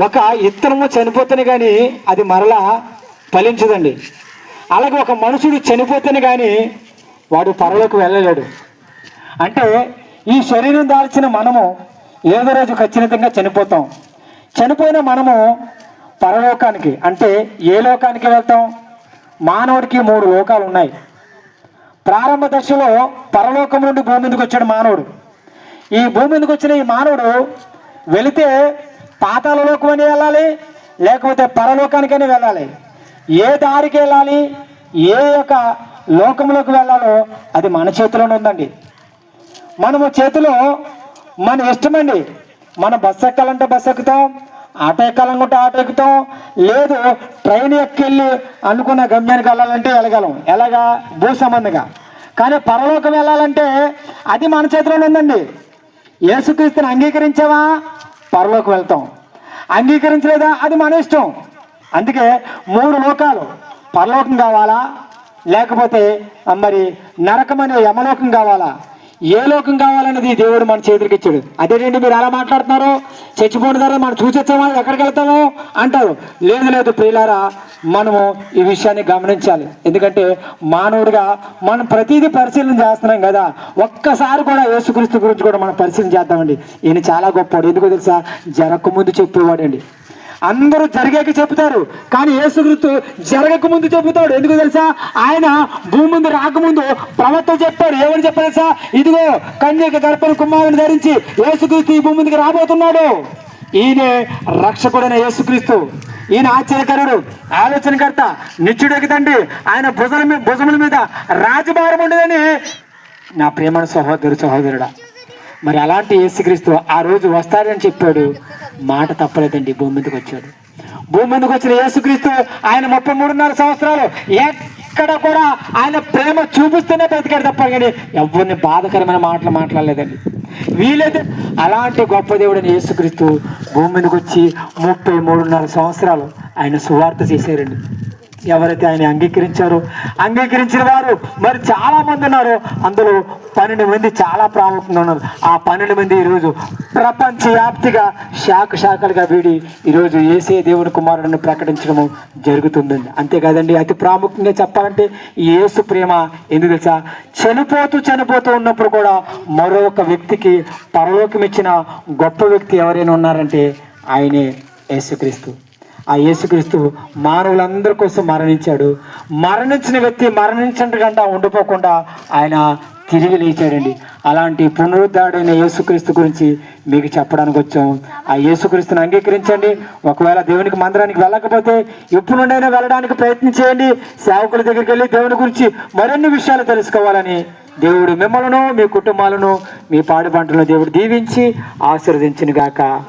ఒక ఇత్తనము చనిపోతేనే కానీ అది మరలా ఫలించదండి. అలాగే ఒక మనుషుడు చనిపోతేనే కానీ వాడు పరలోకి వెళ్ళలేడు. అంటే ఈ శరీరం దాల్చిన మనము ఏదో రోజు ఖచ్చితంగా చనిపోతాం. చనిపోయిన మనము పరలోకానికి అంటే ఏ లోకానికి వెళ్తాం? మానవుడికి మూడు లోకాలు ఉన్నాయి ప్రారంభ దశలో పరలోకం నుండి భూమి మీదకి వచ్చాడు మానవుడు. ఈ భూమి మీదకి వచ్చిన ఈ మానవుడు వెళితే పాతాలలోకి అని వెళ్ళాలి లేకపోతే పరలోకానికైనా వెళ్ళాలి. ఏ దారికి వెళ్ళాలి ఏ యొక్క లోకంలోకి వెళ్ళాలో అది మన చేతిలోనే ఉందండి. మనము చేతిలో మన ఇష్టమండి. మన బస్సు ఎక్కాలంటే బస్సు ఎక్కుతాం ఆటో ఎక్కాలనుకుంటే ఆటో ఎక్కుతాం లేదు ట్రైన్ ఎక్కెళ్ళి అనుకున్న గమ్యానికి వెళ్ళాలంటే వెళ్ళగలం. ఎలాగా? భూ సంబంధంగా. కానీ పరలోకం వెళ్ళాలంటే అది మన చేతిలోనే ఉందండి. యేసుక్రీస్తుని అంగీకరించావా? పరలోకి వెళ్తాం. అంగీకరించలేదా? అది మన ఇష్టం. అందుకే మూడు లోకాలు. పరలోకం కావాలా? లేకపోతే మరి నరకం అనే యమలోకం కావాలా? ఏ లోకం కావాలన్నది దేవుడు మన చేతులకి ఇచ్చాడు. అదేంటి మీరు ఎలా మాట్లాడుతున్నారు చచ్చిపోయిన తర్వాత మనం చూసొచ్చామా ఎక్కడికి వెళ్తాము అంటారు. లేదు లేదు ప్రియులారా మనము ఈ విషయాన్ని గమనించాలి. ఎందుకంటే మానవుడిగా మనం ప్రతిదీ పరిశీలన చేస్తున్నాం కదా. ఒక్కసారి కూడా యేసుక్రీస్తు గురించి కూడా మనం పరిశీలన చేద్దామండి. ఈయన చాలా గొప్పవాడు. ఎందుకో తెలుసా? జరగక ముందు చెప్పేవాడండి. అందరూ జరిగాక చెప్తారు కానీ యేసుక్రీస్తు జరగక ముందు చెబుతాడు. ఎందుకు తెలుసా? ఆయన భూమి ముందు రాకముందు ప్రవక్త చెప్పాడు ఏమని చెప్పలేసా ఇదిగో కన్యక గర్భను కుమారుని ధరించి యేసుక్రీస్తు ఈ భూమి ముందుకు రాబోతున్నాడు. ఈయనే రక్షకుడైన యేసుక్రీస్తు. ఈయన ఆశ్చర్యకరుడు ఆలోచనకర్త నిత్యుడికి తండ్రి. ఆయన భుజల మీద భుజముల మీద రాజభారం ఉండదని నా ప్రేమ సహోదరు సహోదరుడా. మరి అలాంటి యేసుక్రీస్తు ఆ రోజు వస్తాడని చెప్పాడు. మాట తప్పలేదండి భూమి మీదకి వచ్చాడు. భూమి మీదకి వచ్చిన యేసుక్రీస్తు ఆయన ముప్పై మూడున్నర సంవత్సరాలు ఎక్కడ కూడా ఆయన ప్రేమ చూపిస్తూనే బతికాడు తప్ప కానీ ఎవరిని బాధకరమైన మాటలు మాట్లాడలేదండి. వీలైతే అలాంటి గొప్ప దేవుడని యేసుక్రీస్తు భూమి మీదకి వచ్చి ముప్పై మూడున్నర సంవత్సరాలు ఆయన సువార్త చేశారండి. ఎవరైతే ఆయన అంగీకరించారో అంగీకరించిన వారు మరి చాలా మంది ఉన్నారు. అందులో పన్నెండు మంది చాలా ప్రాముఖ్యంగా ఉన్నారు. ఆ పన్నెండు మంది ఈరోజు ప్రపంచవ్యాప్తిగా శాఖ శాఖలుగా వీడి ఈరోజు ఏసే దేవుని కుమారుడిని ప్రకటించడము జరుగుతుందండి. అంతేకాదండి అతి ప్రాముఖ్యంగా చెప్పాలంటే ఏసు యేసు ప్రేమ ఎందుకు తెలుసా? చనిపోతూ చనిపోతూ ఉన్నప్పుడు కూడా మరొక వ్యక్తికి పరలోకం ఇచ్చిన గొప్ప వ్యక్తి ఎవరైనా ఉన్నారంటే ఆయనే యేసుక్రీస్తు. ఆ యేసుక్రీస్తు మానవులందరి కోసం మరణించాడు. మరణించిన వ్యక్తి మరణించినట్టుగా ఉండిపోకుండా ఆయన తిరిగి లేచాడండి. అలాంటి పునరుద్ధాడైన యేసుక్రీస్తు గురించి మీకు చెప్పడానికి వచ్చాం. ఆ యేసుక్రీస్తుని అంగీకరించండి. ఒకవేళ దేవునికి మందిరానికి వెళ్ళకపోతే ఇప్పుడు నుండైనా వెళ్ళడానికి ప్రయత్నం చేయండి. సేవకుల దగ్గరికి వెళ్ళి దేవుని గురించి మరిన్ని విషయాలు తెలుసుకోవాలని దేవుడు మిమ్మలను మీ కుటుంబాలను మీ పాడి పంటలను దేవుడు దీవించి ఆశీర్వదించినగాక.